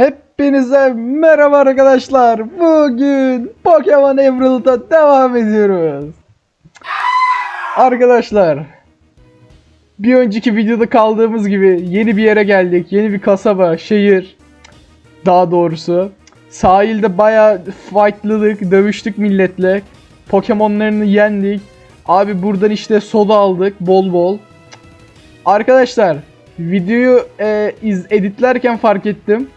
Hepinize merhaba arkadaşlar. Bugün Pokemon Emerald'a devam ediyoruz. Arkadaşlar bir önceki videoda kaldığımız gibi yeni bir yere geldik. Yeni bir kasaba, şehir daha doğrusu. Sahilde bayağı fightladık, dövüştük milletle. Pokemon'larını yendik. Abi buradan işte soda aldık bol bol. Arkadaşlar videoyu e, iz, editlerken fark ettim.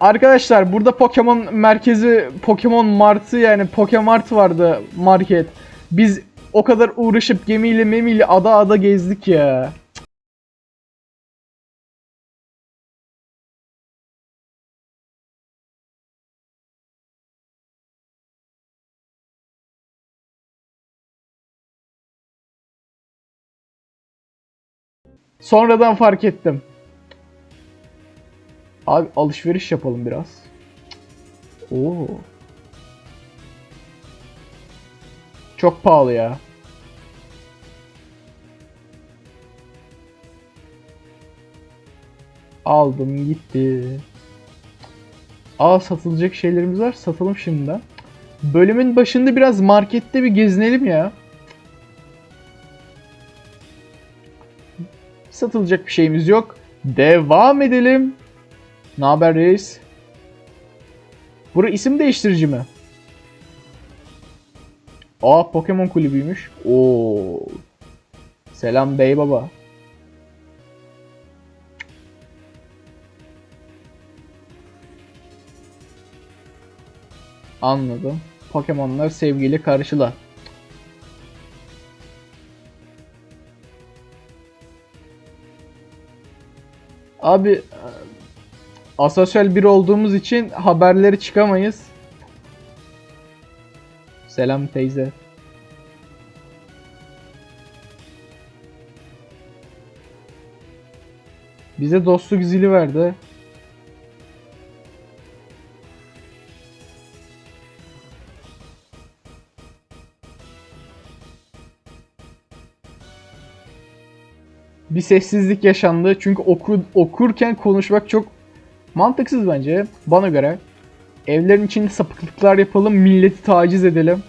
Arkadaşlar burada Pokemon merkezi Pokemon Mart'ı yani Pokemart vardı market. Biz o kadar uğraşıp gemiyle memiyle ada ada gezdik ya. Sonradan fark ettim. Abi alışveriş yapalım biraz. Oo. Çok pahalı ya. Aldım gitti. Aa satılacak şeylerimiz var. Satalım şimdiden. Bölümün başında biraz markette bir gezinelim ya. Satılacak bir şeyimiz yok. Devam edelim. Ne haber reis? Bura isim değiştirici mi? Aa Pokemon kulübüymüş. Oo. Selam bey baba. Anladım. Pokemonlar sevgili karşılar. Abi asosyal biri olduğumuz için haberleri çıkamayız. Selam teyze. Bize dostluk zili verdi. Bir sessizlik yaşandı çünkü oku, okurken konuşmak çok mantıksız bence bana göre. Evlerin içinde sapıklıklar yapalım, milleti taciz edelim.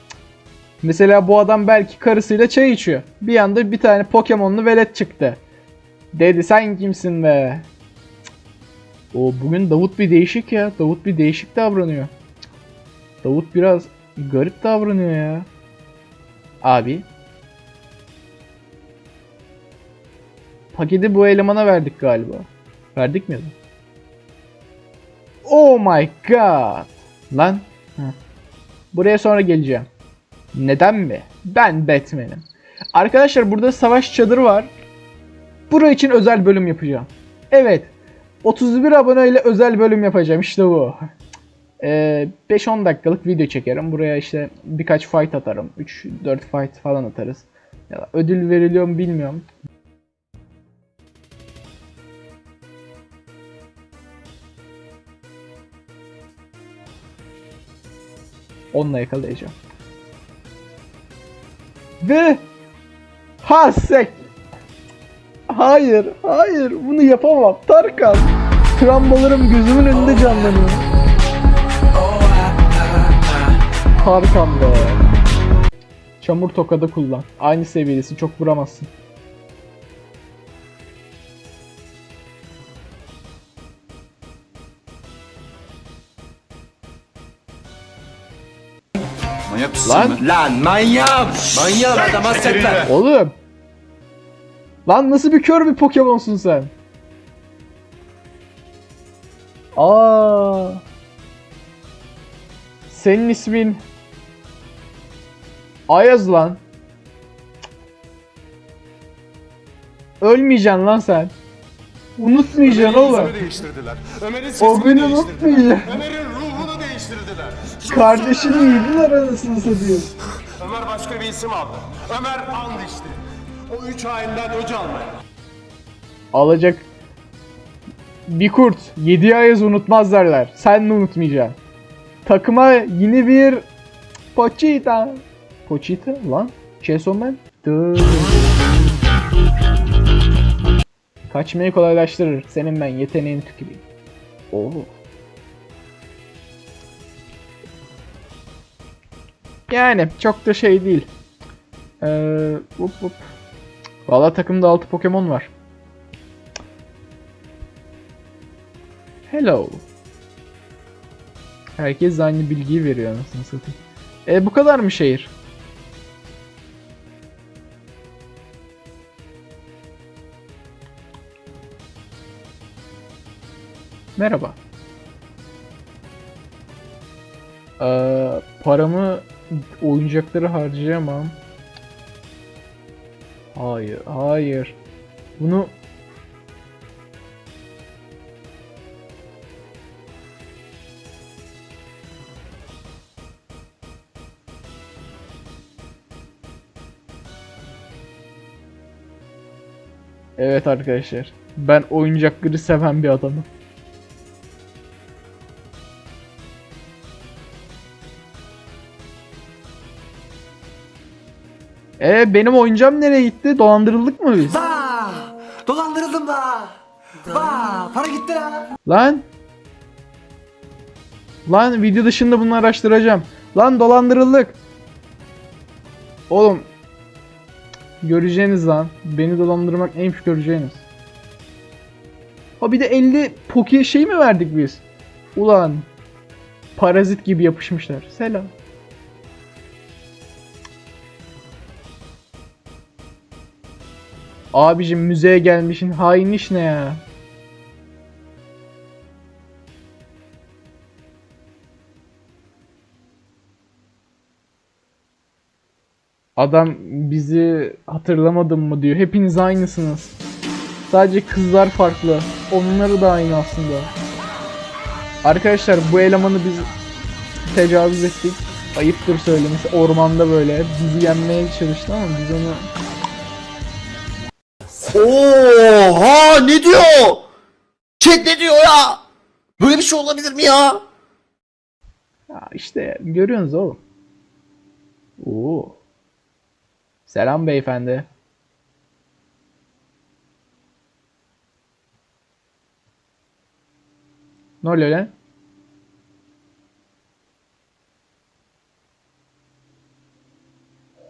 Mesela bu adam belki karısıyla çay içiyor. Bir anda bir tane Pokemon'lu velet çıktı. Dedi sen kimsin be? O bugün Davut bir değişik ya. Davut bir değişik davranıyor. Davut biraz garip davranıyor ya. Abi. Paketi bu elemana verdik galiba. Verdik mi? Oh my god. Lan. Buraya sonra geleceğim. Neden mi? Ben Batman'im. Arkadaşlar burada savaş çadırı var. Buraya için özel bölüm yapacağım. Evet. 31 aboneyle özel bölüm yapacağım. İşte bu. Ee, 5-10 dakikalık video çekerim. Buraya işte birkaç fight atarım. 3-4 fight falan atarız. Ya ödül veriliyor mu bilmiyorum. Onunla yakalayacağım. Ve Hasek. Hayır, hayır. Bunu yapamam. Tarkan. Travmalarım gözümün önünde canlanıyor. Tarkan be. Çamur tokada kullan. Aynı seviyesi çok vuramazsın. Manyak mısın Lan. Lan manyağım! Manyağım adam hasret ver. Oğlum. Lan nasıl bir kör bir Pokemon'sun sen? Aa. Senin ismin Ayaz lan. Ölmeyeceksin lan sen. Unutmayacaksın oğlum. Ömer'in değiştirdiler. Ömer'in sesini O beni değiştirdiler. unutmayacak. Ömer'in ruhunu değiştirdiler. Kardeşini yediler anasını satayım. Ömer başka bir isim aldı. Ömer and içti. O üç hainden öc almaya. Alacak. Bir kurt. Yedi ayız unutmaz derler. Sen de unutmayacaksın. Takıma yeni bir Pochita. Pochita lan? Jason Man. Kaçmayı kolaylaştırır. Senin ben yeteneğini tüküreyim. Oo. Yani çok da şey değil. Ee. Valla takımda 6 Pokemon var. Hello. Herkes aynı bilgiyi veriyor anasını satayım. E bu kadar mı şehir? Merhaba. Ee, paramı oyuncakları harcayamam. Hayır, hayır. Bunu Evet arkadaşlar. Ben oyuncakları seven bir adamım. E benim oyuncağım nereye gitti? Dolandırıldık mı biz? Vaa! Dolandırıldım da. Vaa! Para gitti ha. Lan. Lan video dışında bunu araştıracağım. Lan dolandırıldık. Oğlum. Göreceğiniz lan. Beni dolandırmak neymiş göreceğiniz. Ha bir de 50 poke şey mi verdik biz? Ulan. Parazit gibi yapışmışlar. Selam. Abicim müzeye gelmişin hain iş ne ya? Adam bizi hatırlamadın mı diyor. Hepiniz aynısınız. Sadece kızlar farklı. Onları da aynı aslında. Arkadaşlar bu elemanı biz tecavüz ettik. Ayıptır söylemesi. Ormanda böyle bizi yenmeye çalıştı ama biz onu Oha ne diyor? Chat ne diyor ya? Böyle bir şey olabilir mi ya? Ya işte görüyorsunuz oğlum. Oo. Selam beyefendi. Ne oluyor lan?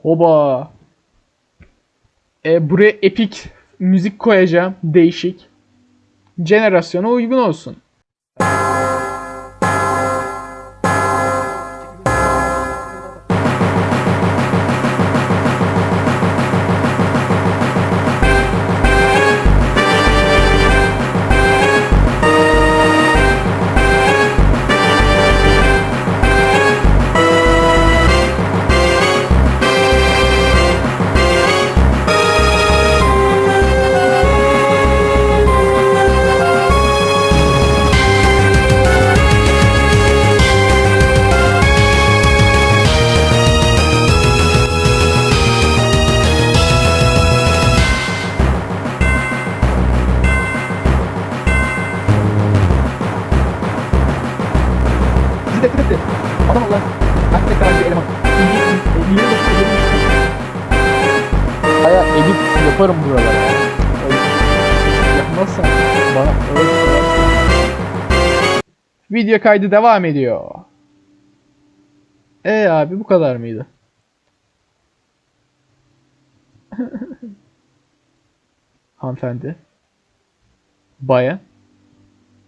Hoba. E, buraya epik müzik koyacağım. Değişik. Jenerasyona uygun olsun. Video kaydı devam ediyor. E abi bu kadar mıydı? Hanımefendi. Bayan.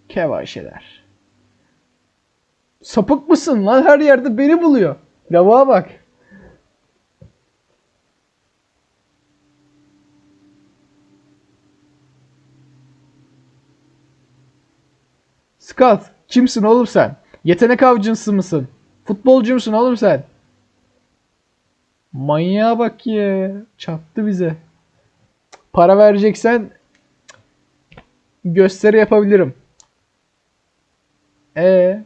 Kevaşeler. Sapık mısın lan? Her yerde beni buluyor. Lavuğa bak. Scott, kimsin oğlum sen? Yetenek avcısı mısın? Futbolcu musun oğlum sen? Manyağa bak ya. Çattı bize. Para vereceksen gösteri yapabilirim. E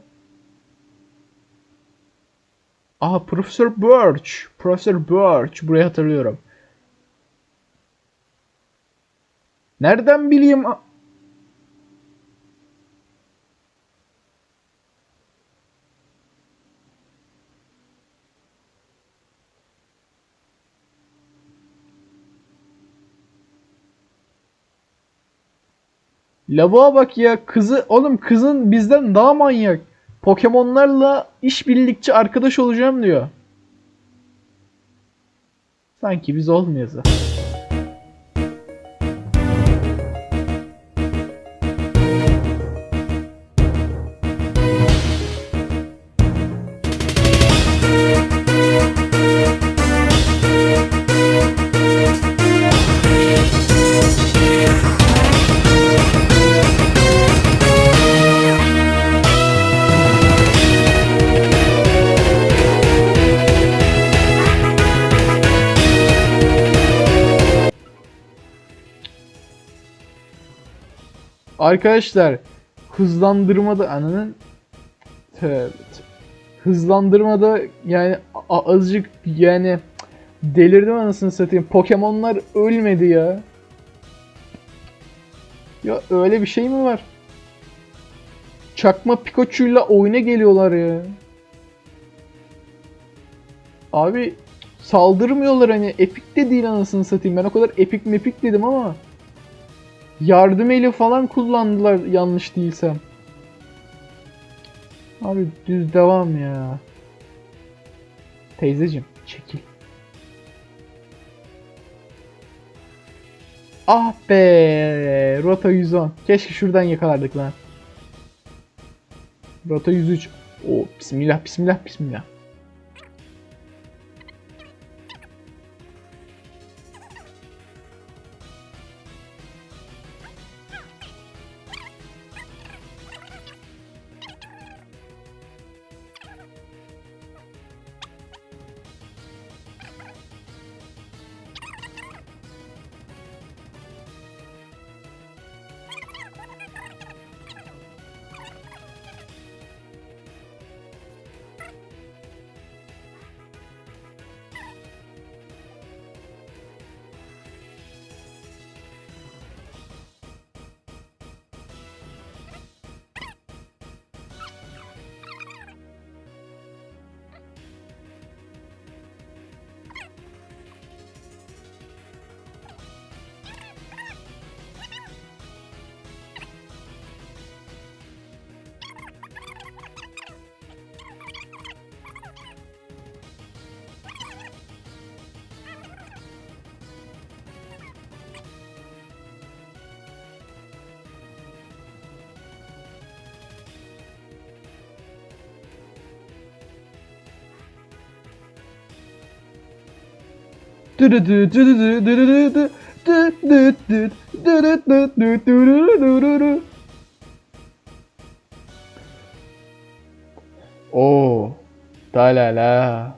Aha Profesör Birch. Profesör Birch. Burayı hatırlıyorum. Nereden bileyim? Lavuğa bak ya kızı oğlum kızın bizden daha manyak. Pokemonlarla iş birlikçi arkadaş olacağım diyor. Sanki biz olmayız. Arkadaşlar hızlandırmada ananın tövbe hızlandırmada yani azıcık yani delirdim anasını satayım. Pokemonlar ölmedi ya. Ya öyle bir şey mi var? Çakma Pikachu'yla oyuna geliyorlar ya. Abi saldırmıyorlar hani epik de değil anasını satayım. Ben o kadar epik mepik dedim ama yardım falan kullandılar yanlış değilsem. Abi düz devam ya. Teyzecim çekil. Ah be Rota 110. Keşke şuradan yakalardık lan. Rota 103. O bismillah bismillah bismillah. Oo. Da la la.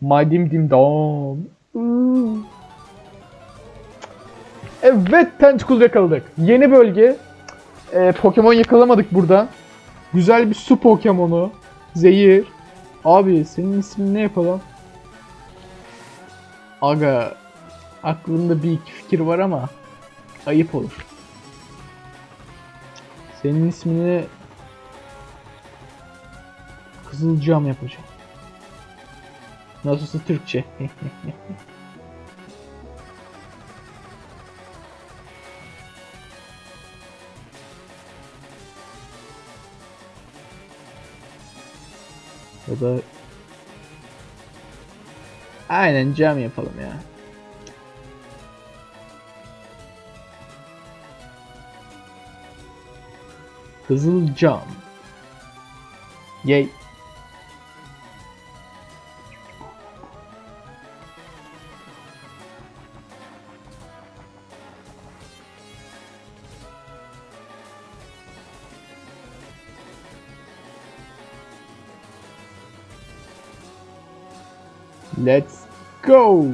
Madim dim dom. Iıı. Evet Tentacle yakaladık. Yeni bölge. Ee, Pokemon yakalamadık burada. Güzel bir su Pokemonu. Zehir. Abi senin ismin ne yapalım? Aga aklımda bir iki fikir var ama ayıp olur. Senin ismini Kızılcam yapacağım. Nasılsa Türkçe. ya da Aynen cam yapalım ya. Kızıl cam. Yay. Let's go.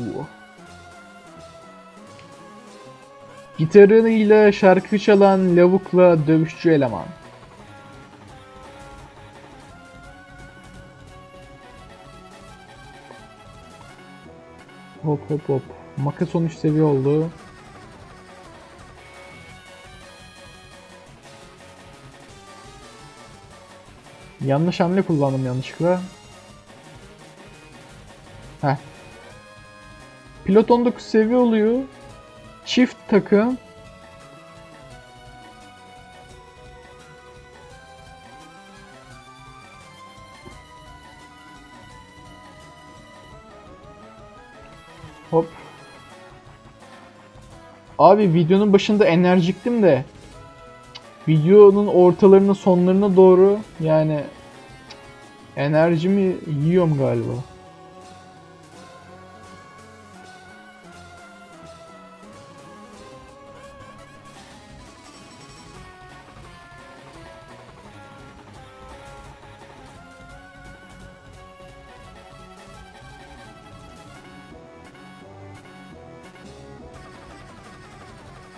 Gitarıyla şarkı çalan lavukla dövüşçü eleman. Hop hop hop. Makas 13 seviye oldu. Yanlış hamle kullandım yanlışlıkla. Heh. Pilot 19 seviye oluyor. Çift takım. Hop. Abi videonun başında enerjiktim de videonun ortalarına sonlarına doğru yani enerjimi yiyorum galiba.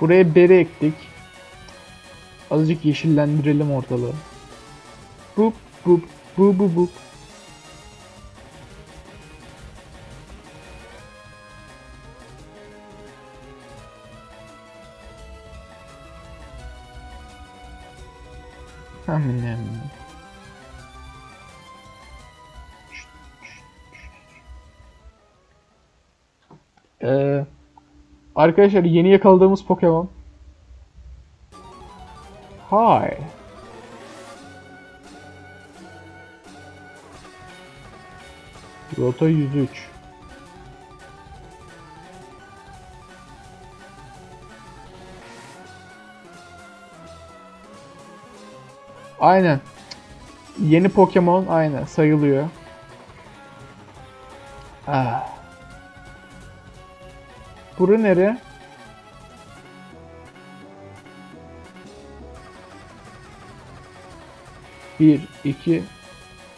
Buraya bere ektik. Azıcık yeşillendirelim ortalığı. Bup bup bu bu bup. Hemen arkadaşlar yeni yakaladığımız Pokemon. Hi. Rota 103. Aynen. Yeni Pokemon aynen sayılıyor. Ah. Bura nere? Bir, iki.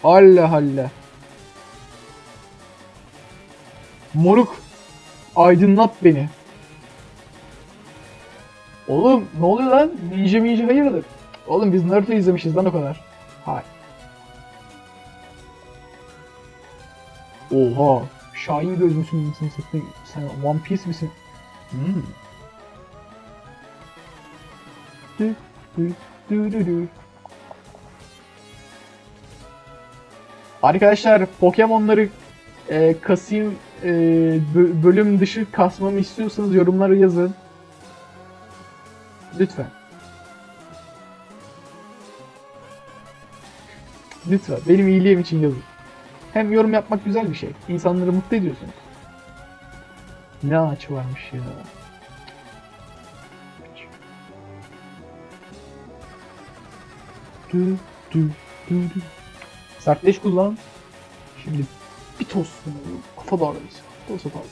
Allah Allah. Moruk. Aydınlat beni. Oğlum ne oluyor lan? Ninja ninja hayırdır? Oğlum biz Naruto izlemişiz lan o kadar. Hay. Oha. Şahin göz müsün satayım? Sen One Piece misin? Hmm. Dü, dü, dü, dü, dü. Arkadaşlar Pokemon'ları e, kasayım e, bö- bölüm dışı kasmamı istiyorsanız yorumlara yazın. Lütfen. Lütfen benim iyiliğim için yazın. Hem yorum yapmak güzel bir şey. İnsanları mutlu ediyorsunuz. Ne ağaç varmış ya. Dü, dü, dü, dü. Sertleş kullan. Şimdi bir tost kafa dağılırız. Tost atalım.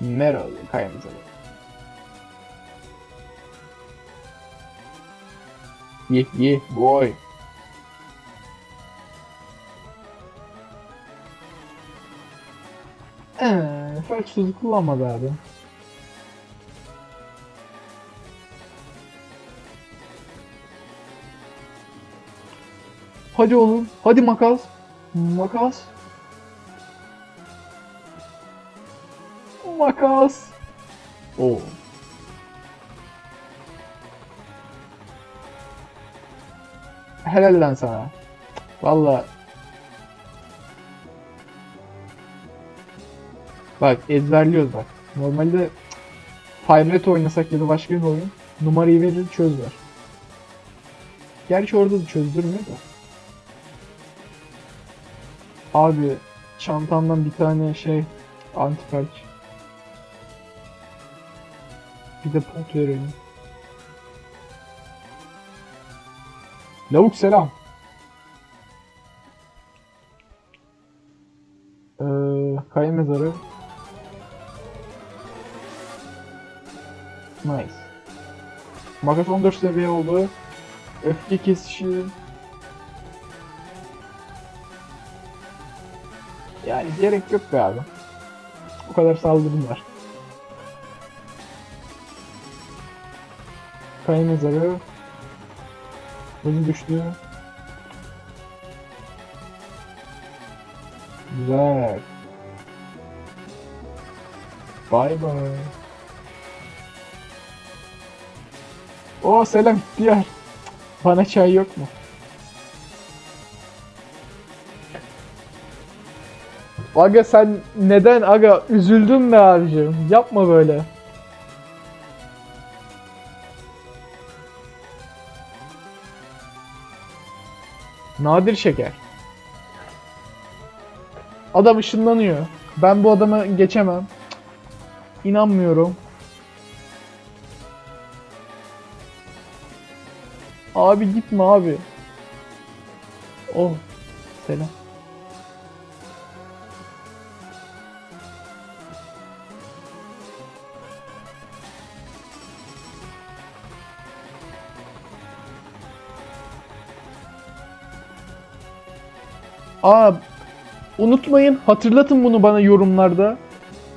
Merhaba kayamıza. Ye ye boy. Eee, tuzu kullanmadı abi. Hadi oğlum. Hadi makas. Makas. Makas. Oo. Helal lan sana. Valla. Bak ezberliyoruz bak. Normalde Firenet oynasak ya da başka bir oyun numarayı verir çöz ver. Gerçi orada da çözdürmüyor da. Abi çantamdan bir tane şey antifelç. Bir de pot verelim. Lavuk selam. Ee, kaya mezarı. Nice. Makas 14 seviye oldu. Öfke kesişi. Yani gerek yok be abi. O kadar saldırım var. Kaya mezarı. Hızı düştü. Güzel. Bay bay. O selam diğer. Bana çay yok mu? Aga sen neden aga üzüldün mü abicim? Yapma böyle. Nadir şeker. Adam ışınlanıyor. Ben bu adama geçemem. İnanmıyorum. Abi gitme abi. Oh. Selam. Aa, unutmayın, hatırlatın bunu bana yorumlarda.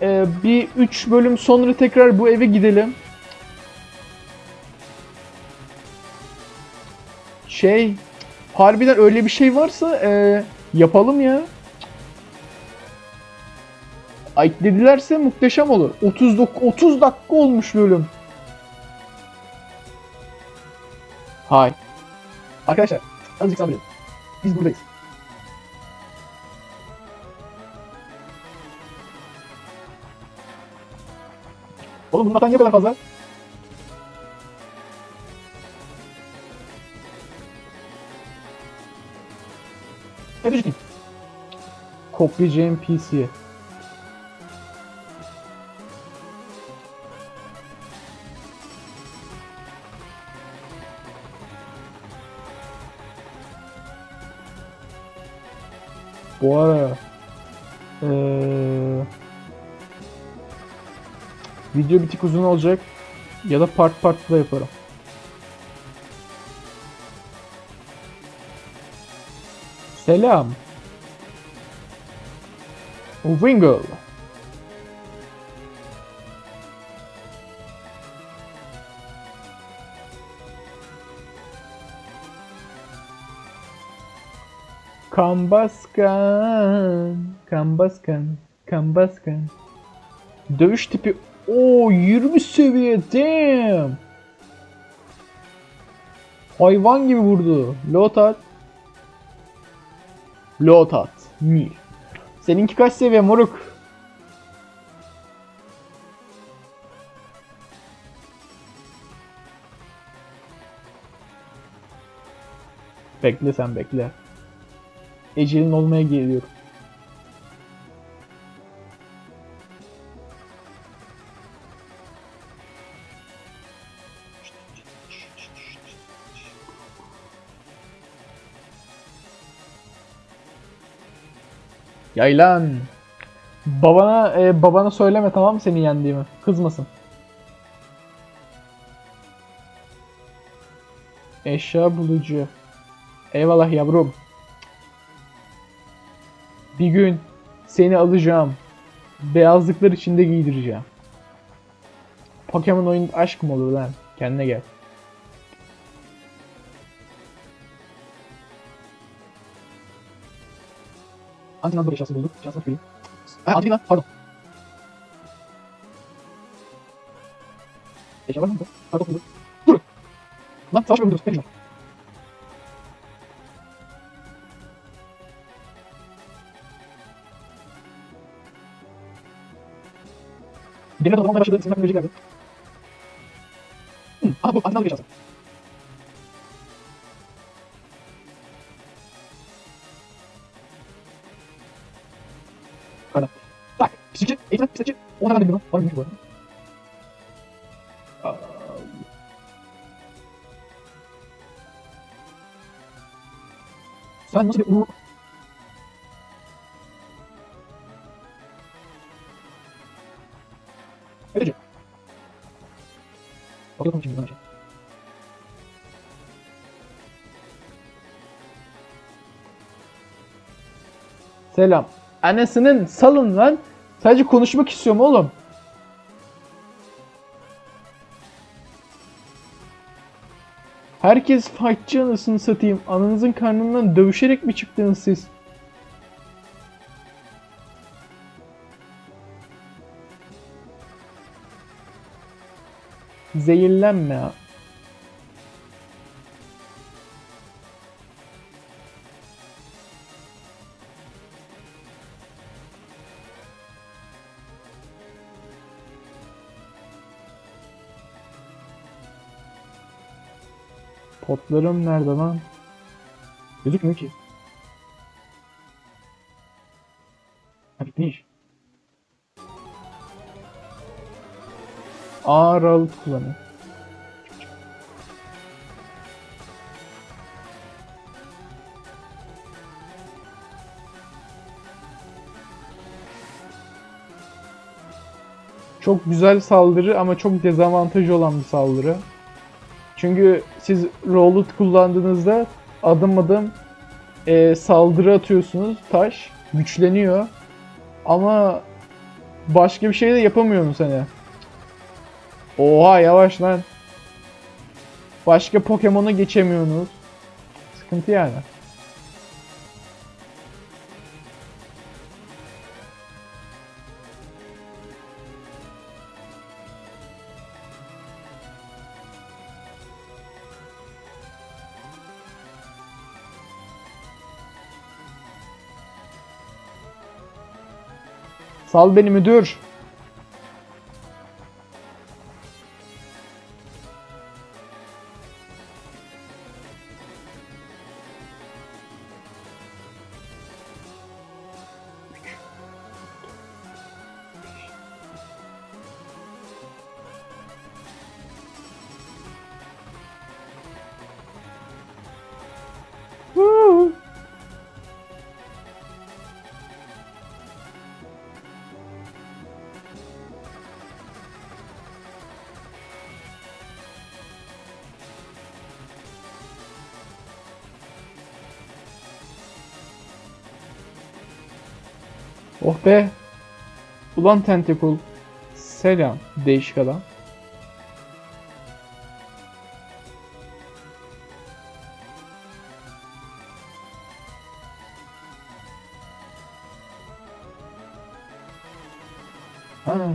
Ee, bir 3 bölüm sonra tekrar bu eve gidelim. Şey, harbiden öyle bir şey varsa ee, yapalım ya. Ay dedilerse muhteşem olur. 30 dak- 30 dakika olmuş bölüm. Hay. Arkadaşlar, azıcık sabredin. Biz buradayız. Oğlum bunun hatan niye bu kadar fazla? Ne düştün? Kopyacağım PC'ye. Bu ara Video bir tık uzun olacak. Ya da part part da yaparım. Selam. Wingle. Kambaskan. Kambaskan. Kambaskan. Dövüş tipi o 20 seviye damn. Hayvan gibi vurdu. Lotat. Lotat. Mi. Seninki kaç seviye moruk? Bekle sen bekle. Ecelin olmaya geliyorum. Yaylan. Babana e, babana söyleme tamam mı seni yendiğimi? Kızmasın. Eşya bulucu. Eyvallah yavrum. Bir gün seni alacağım. Beyazlıklar içinde giydireceğim. Pokemon oyun aşk mı olur lan? Kendine gel. Antinazor eşyası bulduk. Şansına tüküreyim. Ha, Antina, pardon. Eşya var mı? Pardon bulduk. Dur! Lan savaş bölümü Ne güzel. Demir dolanmaya başladı. Sizin aklıma geldi. Hı, aha bu Antinazor eşyası. Pislikçi, eğitim, pislikçi. Ona ben de bilmiyorum. Var mıymış bu arada? Sen nasıl bir uru... Öylece. Bakıyorum şimdi bana şey. Selam. Anasının salın lan. Sadece konuşmak istiyorum oğlum. Herkes fightçı anasını satayım. Ananızın karnından dövüşerek mi çıktınız siz? Zehirlenme ha. Kodlarım nerede lan? Gözükmüyor ki. Bitmiş. Ağır ağırlık kullanıyor. Çok güzel saldırı ama çok dezavantajı olan bir saldırı. Çünkü siz Rollut kullandığınızda adım adım e, saldırı atıyorsunuz. Taş güçleniyor. Ama başka bir şey de yapamıyorsunuz hani. Oha yavaş lan. Başka Pokemon'a geçemiyorsunuz. Sıkıntı yani. Sal beni müdür. Oh be. Ulan Tentacle. Selam değişik adam. Ha.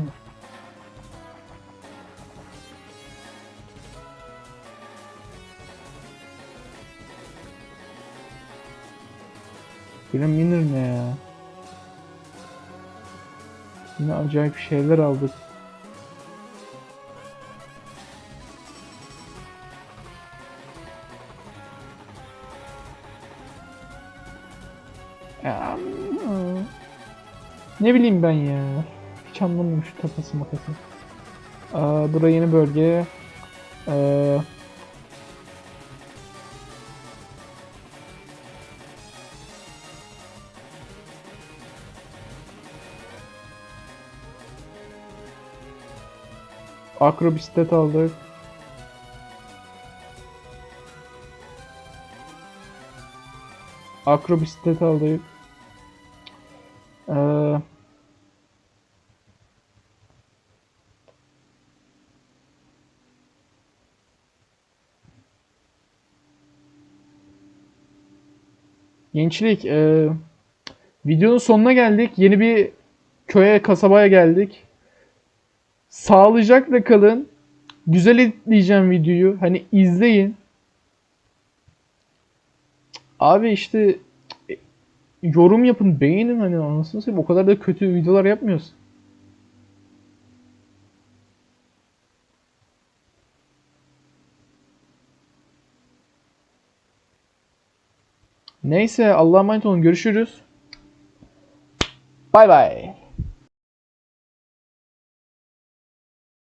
Grim Miner ne ya? Yine acayip şeyler aldık. Ne bileyim ben ya. Hiç anlamadım şu kafası makası. Aa, bura yeni bölge. Ee, Akrobistet aldık. Akrobistet aldık. Ee, Gençlik, ee, videonun sonuna geldik. Yeni bir köye, kasabaya geldik. Sağlıcakla kalın. Güzel editleyeceğim videoyu. Hani izleyin. Abi işte yorum yapın, beğenin hani anasını satayım. O kadar da kötü videolar yapmıyoruz. Neyse Allah'a emanet olun. Görüşürüz. Bay bay.